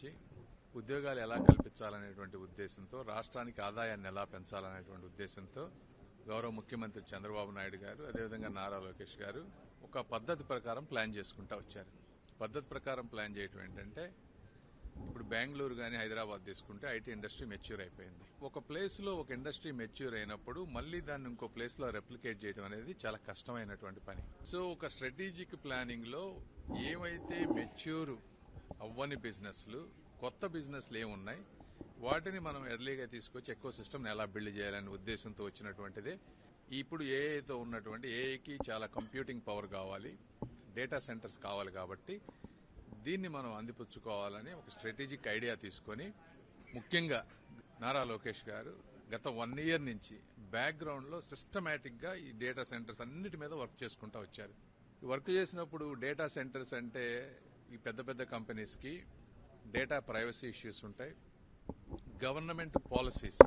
సంబంధించి ఉద్యోగాలు ఎలా కల్పించాలనేటువంటి ఉద్దేశంతో రాష్ట్రానికి ఆదాయాన్ని ఎలా పెంచాలనేటువంటి ఉద్దేశంతో గౌరవ ముఖ్యమంత్రి చంద్రబాబు నాయుడు గారు అదేవిధంగా నారా లోకేష్ గారు ఒక పద్ధతి ప్రకారం ప్లాన్ చేసుకుంటా వచ్చారు. పద్ధతి ప్రకారం ప్లాన్ చేయటం ఏంటంటే ఇప్పుడు బెంగళూరు కానీ హైదరాబాద్ తీసుకుంటే ఐటీ ఇండస్ట్రీ మెచ్యూర్ అయిపోయింది. ఒక ప్లేస్లో ఒక ఇండస్ట్రీ మెచ్యూర్ అయినప్పుడు మళ్ళీ దాన్ని ఇంకో ప్లేస్లో రెప్లికేట్ చేయడం అనేది చాలా కష్టమైనటువంటి పని. సో ఒక స్ట్రాటజిక్ ప్లానింగ్లో ఏమైతే మెచ్యూర్ అవ్వని బిజినెస్లు కొత్త బిజినెస్లు ఏమున్నాయి? వాటిని మనం ఎర్లీగా తీసుకొచ్చి ఎక్కువ సిస్టమ్ ఎలా బిల్డ్ చేయాలనే ఉద్దేశంతో వచ్చినటువంటిదే. ఇప్పుడు ఏఐతో ఉన్నటువంటి ఏఐకి చాలా కంప్యూటింగ్ పవర్ కావాలి డేటా సెంటర్స్ కావాలి కాబట్టి దీన్ని మనం అందిపుచ్చుకోవాలని ఒక స్ట్రాటజిక్ ఐడియా తీసుకొని ముఖ్యంగా నారా లోకేష్ గారు గత వన్ ఇయర్ నుంచి బ్యాక్గ్రౌండ్లో సిస్టమేటిక్గా ఈ డేటా సెంటర్స్ అన్నిటి మీద వర్క్ చేసుకుంటూ వచ్చారు. వర్క్ చేసినప్పుడు డేటా సెంటర్స్ అంటే ఈ పెద్ద పెద్ద కంపెనీస్కి డేటా ప్రైవసీ ఇష్యూస్ ఉంటాయి. గవర్నమెంట్ పాలసీస్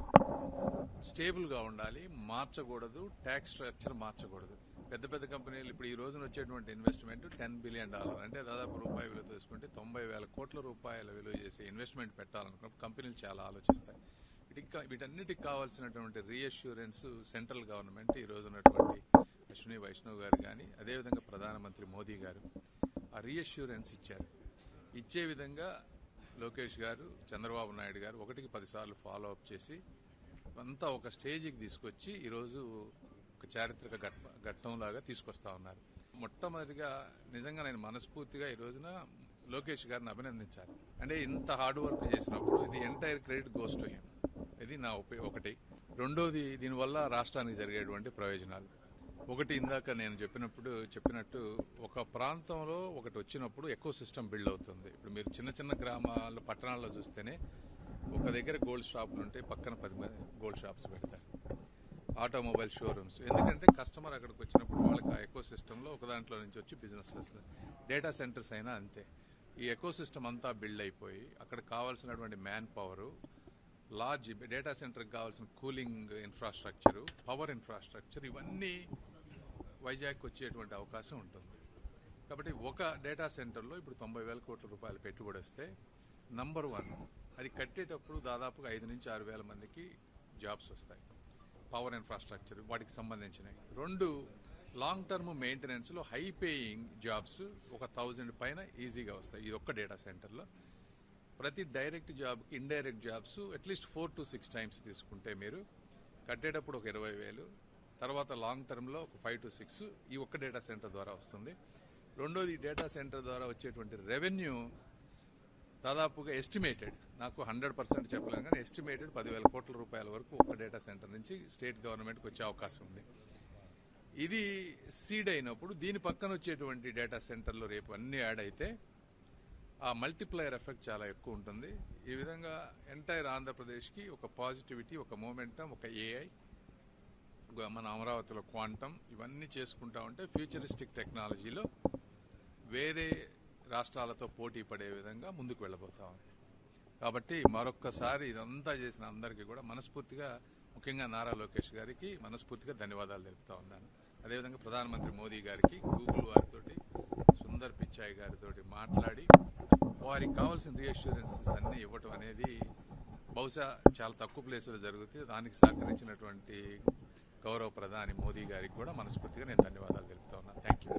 స్టేబుల్గా ఉండాలి మార్చకూడదు ట్యాక్స్ స్ట్రక్చర్ మార్చకూడదు. పెద్ద పెద్ద కంపెనీలు ఇప్పుడు ఈ రోజున వచ్చేటువంటి ఇన్వెస్ట్మెంట్ టెన్ బిలియన్ డాలర్ అంటే దాదాపు రూపాయి విలువ తీసుకుంటే తొంభై వేల కోట్ల రూపాయల విలువ చేసే ఇన్వెస్ట్మెంట్ పెట్టాలనుకున్నప్పుడు కంపెనీలు చాలా ఆలోచిస్తాయి. వీటికి వీటన్నిటికి కావాల్సినటువంటి రీఅష్యూరెన్స్ సెంట్రల్ గవర్నమెంట్ ఈ రోజు ఉన్నటువంటి అశ్విని వైష్ణవ్ గారు కానీ అదేవిధంగా ప్రధానమంత్రి మోదీ గారు రీఅష్యూరెన్స్ ఇచ్చారు. ఇచ్చే విధంగా లోకేష్ గారు చంద్రబాబు నాయుడు గారు ఒకటికి పదిసార్లు ఫాలో అప్ చేసి అంతా ఒక స్టేజ్కి తీసుకొచ్చి ఈరోజు ఒక చారిత్రక ఘట్టంలాగా తీసుకొస్తా ఉన్నారు. మొట్టమొదటిగా నిజంగా నేను మనస్ఫూర్తిగా ఈ రోజున లోకేష్ గారిని అభినందించాలి. అంటే ఇంత హార్డ్ వర్క్ చేసినప్పుడు ఇది entire credit goes to him ఇది నా ఒకటి. రెండోది దీనివల్ల రాష్ట్రానికి జరిగేటువంటి ప్రయోజనాలు. ఒకటి ఇందాక నేను చెప్పినప్పుడు చెప్పినట్టు ఒక ప్రాంతంలో ఒకటి వచ్చినప్పుడు ఎక్కువ సిస్టమ్ బిల్డ్ అవుతుంది. ఇప్పుడు మీరు చిన్న చిన్న గ్రామాల్లో పట్టణాల్లో చూస్తేనే ఒక దగ్గర గోల్డ్ షాపులు ఉంటే పక్కన పది మంది గోల్డ్ షాప్స్ పెడతారు. Automobile showrooms. ఎందుకంటే కస్టమర్ అక్కడికి వచ్చినప్పుడు వాళ్ళకి ఆ ఎకో సిస్టంలో ఒక దాంట్లో నుంచి వచ్చి బిజినెస్ వస్తుంది డేటా సెంటర్స్ అయినా అంతే. ఈ ఎకో సిస్టమ్ అంతా బిల్డ్ అయిపోయి అక్కడ కావాల్సినటువంటి మ్యాన్ పవరు లార్జ్ డేటా సెంటర్కి కావాల్సిన కూలింగ్ ఇన్ఫ్రాస్ట్రక్చరు పవర్ ఇన్ఫ్రాస్ట్రక్చర్ ఇవన్నీ వైజాగ్ వచ్చేటువంటి అవకాశం ఉంటుంది. కాబట్టి ఒక డేటా సెంటర్లో ఇప్పుడు తొంభై వేల కోట్ల రూపాయలు పెట్టుబడి వస్తే నంబర్ వన్ అది కట్టేటప్పుడు దాదాపుగా ఐదు నుంచి ఆరు వేల మందికి జాబ్స్ వస్తాయి. పవర్ ఇన్ఫ్రాస్ట్రక్చర్ వాటికి సంబంధించినవి. రెండు లాంగ్ టర్మ్ మెయింటెనెన్స్లో హై పేయింగ్ జాబ్స్ ఒక థౌజండ్ పైన ఈజీగా వస్తాయి. ఇది ఒక్క డేటా సెంటర్లో. ప్రతి డైరెక్ట్ జాబ్కి indirect jobs at least four to six times తీసుకుంటే మీరు కట్టేటప్పుడు ఒక ఇరవై వేలు తర్వాత లాంగ్ టర్మ్లో ఒక ఫైవ్ టు సిక్స్ ఈ ఒక్క డేటా సెంటర్ ద్వారా వస్తుంది. రెండోది డేటా సెంటర్ ద్వారా వచ్చేటువంటి రెవెన్యూ దాదాపుగా ఎస్టిమేటెడ్ నాకు హండ్రెడ్ పర్సెంట్ చెప్పలేను కానీ ఎస్టిమేటెడ్ పదివేల కోట్ల రూపాయల వరకు ఒక డేటా సెంటర్ నుంచి స్టేట్ గవర్నమెంట్కి వచ్చే అవకాశం ఉంది. ఇది సీడ్ అయినప్పుడు దీని పక్కన వచ్చేటువంటి డేటా సెంటర్లో రేపు అన్ని యాడ్ అయితే ఆ మల్టిప్లయర్ ఎఫెక్ట్ చాలా ఎక్కువ ఉంటుంది. ఈ విధంగా ఎంటైర్ ఆంధ్రప్రదేశ్కి ఒక పాజిటివిటీ ఒక మూమెంటం ఒక ఏఐ మన అమరావతిలో క్వాంటమ్ ఇవన్నీ చేసుకుంటా ఉంటే ఫ్యూచరిస్టిక్ టెక్నాలజీలో వేరే రాష్ట్రాలతో పోటీ పడే విధంగా ముందుకు వెళ్ళబోతా ఉంది. కాబట్టి మరొక్కసారి ఇదంతా చేసిన అందరికీ కూడా మనస్ఫూర్తిగా ముఖ్యంగా నారా లోకేష్ గారికి మనస్ఫూర్తిగా ధన్యవాదాలు తెలుపుతా ఉన్నాను. అదేవిధంగా ప్రధానమంత్రి మోదీ గారికి గూగుల్ వారితో సుందర్ పిచ్చాయి గారితో మాట్లాడి వారికి కావాల్సిన రీఅష్యూరెన్సెస్ అన్నీ ఇవ్వటం అనేది బహుశా చాలా తక్కువ ప్లేసులో జరుగుతుంది దానికి సహకరించినటువంటి గౌరవ ప్రధాని మోదీ గారికి కూడా మనస్ఫూర్తిగా నేను ధన్యవాదాలు తెలుపుతా ఉన్నాను థ్యాంక్ యూ